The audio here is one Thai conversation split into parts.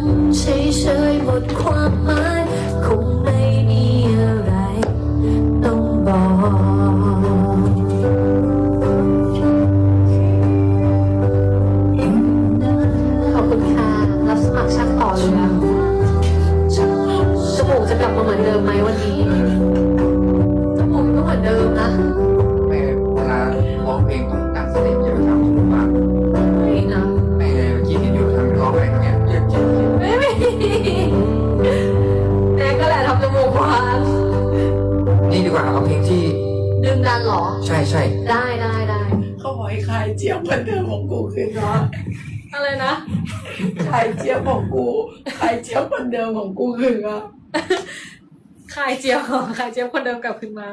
ำเฉยๆหมดความหมายคงไม่มีอะไรต้องบอก ขอบคุณค่ะ รับสมัครช่างต่อเลยนะจมูกจะกลับมาเหมือนเดิมไหมวันนี้ เอาเพลงที่ดึงดันเหรอ ใช่ใช่ได้ได้ได้เขาบอกให้คลายเจี๊ยบเหมือนเดิมของกูคืนเนาะอะไรนะคลายเจี๊ยบของกูคลายเจี๊ยบเหมือนเดิมของกูคืนเนาะคายเจียวคายเจียวคนเดิมกลับขึ้นมา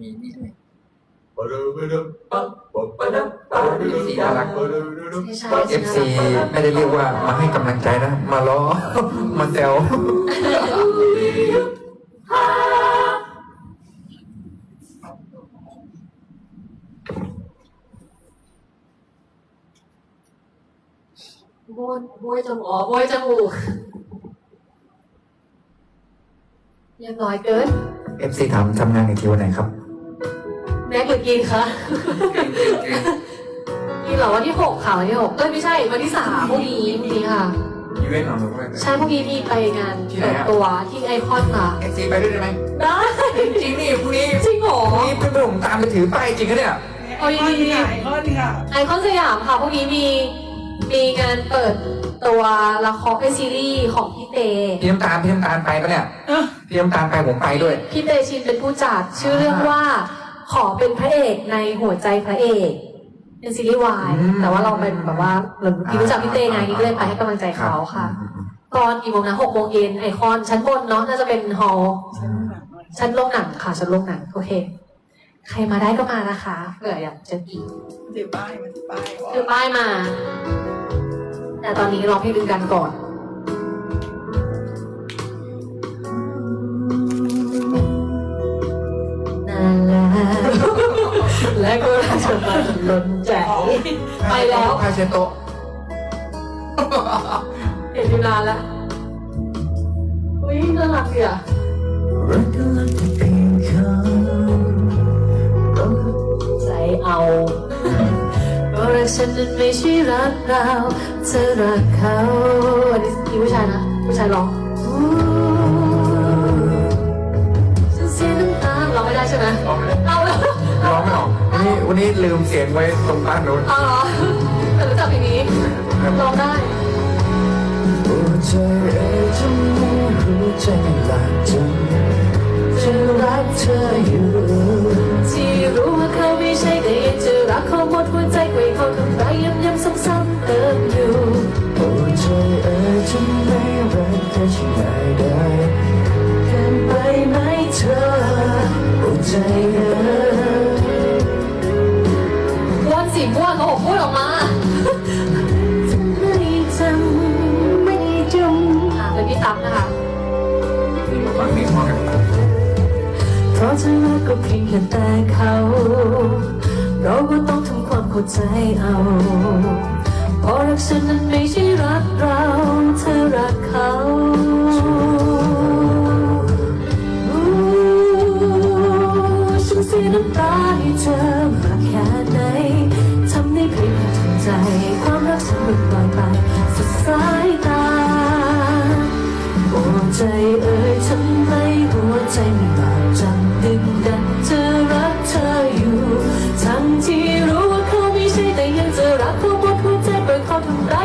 มีนี่ด้วย สีน่ารักใช่เอฟซีไม่ได้เรียกว่ามาให้กำลังใจนะ มาล้อ มาแซวโบยโบยจมูกอ๋อโบยจมูกเรียบร้อยเกินเอฟซีถามทำงานในทีวันไหนครับ แม็กหรือกินคะกินเห รอวันที่หกค่ะวันที่หกเอ้ยไม่ใช่วันที่สามพรุ่งนี้พรุ่งนี้ค่ะอีเวนต์ของหนูด้วยใช่พรุ่งนี้พี่ไปงานที่ไหนเปิดอะ ตัวที่ไอคอนค่ะเอฟซีไปด้วยได้ไหมได้จริงนี่พรุ่งนี้จริงเหรอพรุ่งนี้เพื่อนๆผมตามไปถือป้ายจริงนะเนี่ย เอาดีๆไอ้ข้อนี่ค่ะไอคอนสยามค่ะพรุ่งนี้มีมีงานเปิดตัวละครไอซีรีส์ของพี่เต พี่น้ำตาลพี่น้ำตาลไปปะเนี่ยเออพี่น้ำตาลไปผมไปด้วย พี่เตชินเป็นผู้จัดชื่อเรื่องว่า ขอเป็นพระเอกในหัวใจพระเอก เป็นซีรีส์วายอืม แต่ว่าเราเป็นแบบว่าเหมือนพี่รู้จักพี่เตไงนี่ก็เลยไปให้กำลังใจเขาค่ะ ตอนกี่โมงนะหกโมงเย็นไอคอนชั้นบนเนาะน่าจะเป็นฮอลล์ฉันหนักเลยชั้นโรงหนังค่ะชั้นโรงหนังโอเค ใครมาได้ก็มานะคะเผื่ออยากจะอีกถือป้ายมันถือป้ายว่าถือป้ายมา แต่ตอนนี้ร้องเพลงดึงกันก่อนนั่ ล้นใจ ไปแล้วพาเชโตะเห็นอยู่นานแล้วอุ้ยน่ารักดีอะรักกันแล้วแต่เพียงเขาต้องใจเอาเพราะรักฉันนั้นไม่ใช่รักเราเธอรักเขาอันนี้มีผู้ชายนะผู้ชายร้องฉันเสียน้ำตาร้องไม่ได้ใช่ไหมร้องไม่ได้เอาแล้ว ร้องไม่ออกวันนี้วันนี้ลืมเสียงไว้ตรงบ้านโน้นเอาเหรอแต่รู้จักเพลงนี้ร้องได้หัวใจเอ่ยจะไม่รู้ใจหลักจนจะรักเธออยู่ที่รู้ว่าเขาไม่ใช่แต่ยังจะรักเขาหมดหัวใจไว้เขาทำร้า ทำความเข้าใจเอาเพราะรักฉันนั้นไม่ใช่รักเรา เธอรักเขาฉันเสียน้ำตาให้เธอมากแค่ไหนทำได้เพียงแค่ทำใจ ความรักฉันมันลอยไปสุดสายตาหัวใจเอ่ยทำไมหัวใจไม่บา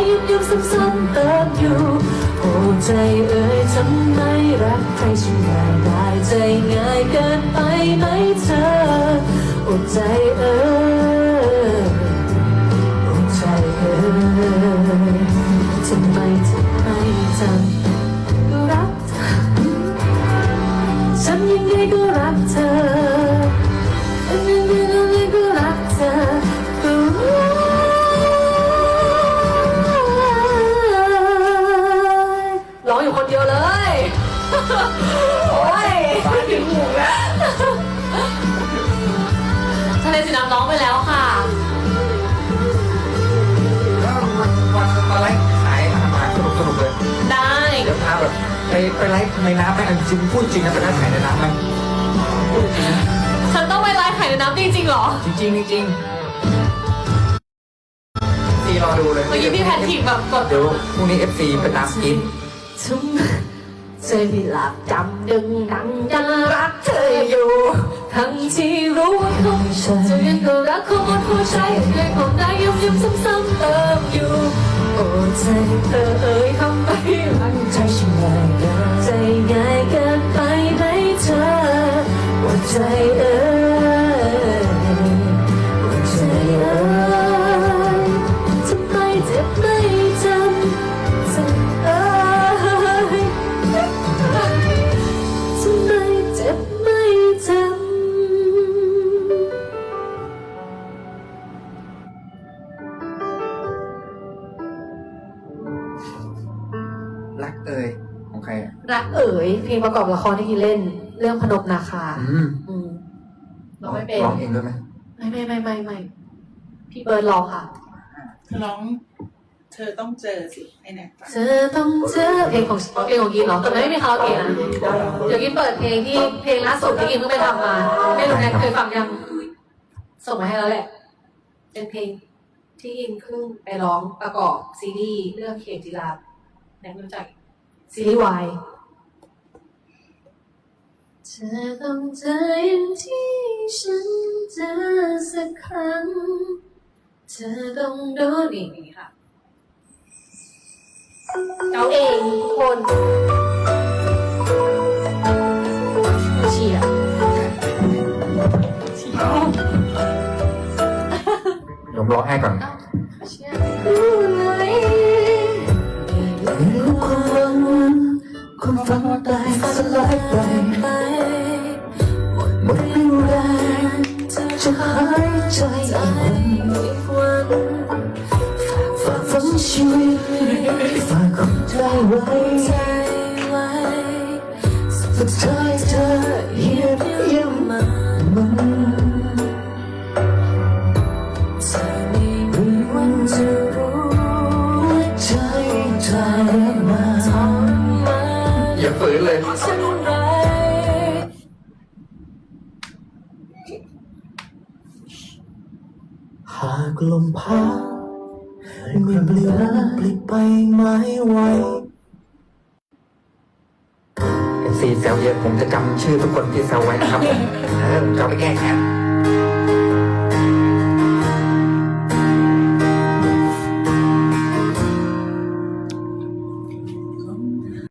เขาทำร้ายย้ำซ้ำๆเติมอยู่โอ้ใจเอ่ยทำไมรักใครฉันง่ายได้ใจง่ายเกินไปไหมเธอโอ้ใจเอ่ยโอ้ใจเอ่ย โอ้ยบ้านถึงหูแล้วทะเลสีน้ำร้องไปแล้วค่ะวันมาไลฟ์ขายาหารสนุกสนุกเลย ได้ เดี๋ยวพาแบบไปไปไลฟ์ในน้ำไปอันจริงพูดจริงนะไปไลฟ์ขายในน้ำไหมจริงนะฉันต้องไปไลฟ์ขายในน้ำจริงๆเหรอ จริงจริงจริงซีรอดูเลยเมื่อกี้พี่แพทิกแบบเดี๋ยวพรุ่งนี้เอฟซีไปน้ำกิน ชุ่ม ใจไม่หลับจำดึงดังยังรักเธออยู่ ทั้งที่รู้ว่าเขาไม่ใจะยังก็รักเขาหมดหัวใจยังคงนายย้ำย้ำซ้ำๆเติมอยู่โอ้ใจเธอเอ่ยทำไมรังใจฉันง่ายใจง่ายเกินไปไหมเธอว่าใจเอ่ย รักเอ่ยของใครอะรักเอ๋ยเพลงประกอบละครที่กินเล่น เรื่องพนมนาคา อืมอืมเราไม่เป็น ร้องเองด้วยไหมไม่ไม่ไม่ไม่ไม่พี่เบิร์ดร้องค่ะ ร้อง เธอต้องเจอสิไอ้เนี่ยเธอต้องเจอเพลงของเพลงของกินเหรอแต่ไม่มีคาราโอเกะนะเดี๋ยวกินเปิดเพลงที่เพลงล่าสุดที่กินเพิ่งไปทำมา ไม่รู้แนทเคยฟังยัง ส่งมาให้แล้วแหละ เป็นเพลงที่กินเพิ่งไปร้องประกอบซีรีส์เรื่องเข็มจีรา แนทไม่รู้จักซีรีส์วายเธอต้องเจออย่างที่ฉันเจอสักครั้ง เธอต้องโดนอีกนี่ค่ะเราเองทุกคนเชียร์เดี๋ยวรองให้ก่อน เความฝันตายสลายไปหมดไม่แรงจะหายใจอีกวันฝากฝันชีวิตฝากความใจไว้สุดท้ายเธอ อย่าฝืนเลยฉันไรหากลมพัดไม่เปลี่ยนปลิดไปไม่ไหวเอฟซีแซวเยอะผมจะจำชื่อทุกคนที่แซวไว้นะครับผมเออผมจะเอาไปแก้แค้น